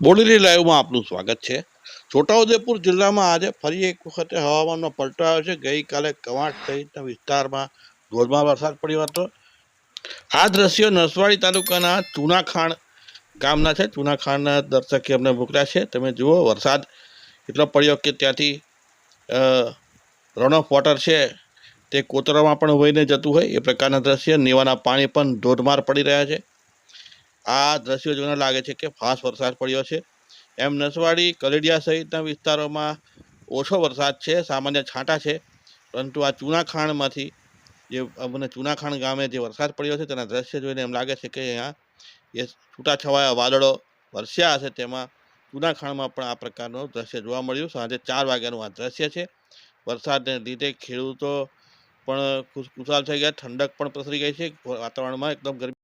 બોડેલી લાઈવમાં આપનું સ્વાગત છે. છોટાઉદેપુર જિલ્લામાં આજે ફરી એક વખતે હવામાનનો પલટો આવ્યો છે. ગઈકાલે કવાંટ સહિતના વિસ્તારમાં ધોધમાર વરસાદ પડ્યો હતો. આ દ્રશ્યો નસવાડી તાલુકાના ચૂનાખાણ ગામના છે. ચૂનાખાણના દર્શકે અમને મોકલ્યા છે. તમે જુઓ, વરસાદ એટલો પડ્યો કે ત્યાંથી રન ઓફ વોટર છે. તે કોતરામાં પણ વહીને જતું હોય. એ પ્રકારના દ્રશ્ય. નીવાના પાણી પણ ધોધમાર પડી રહ્યા છે. આ દ્રશ્યો જોઈને લાગે છે કે ફાસ્ટ વરસાદ પડ્યો છે. એમ નસવાડી કલેડિયા સહિતના વિસ્તારોમાં ઓછો વરસાદ છે, સામાન્ય છાંટા છે. પરંતુ આ ચૂનાખાણમાંથી જે અમને ચૂનાખાણ ગામે જે વરસાદ પડ્યો છે તેના દ્રશ્ય જોઈને એમ લાગે છે કે અહીંયા એ છૂટાછવાયા વાદળો વરસ્યા હશે તેમાં ચૂનાખાણમાં પણ આ પ્રકારનું દ્રશ્ય જોવા મળ્યું. સાંજે ચાર વાગ્યાનું આ દ્રશ્ય છે. વરસાદને લીધે ખેડૂતો પણ ખુશ ખુશાલ થઈ ગયા. ઠંડક પણ પ્રસરી ગઈ છે. વાતાવરણમાં એકદમ ગરમી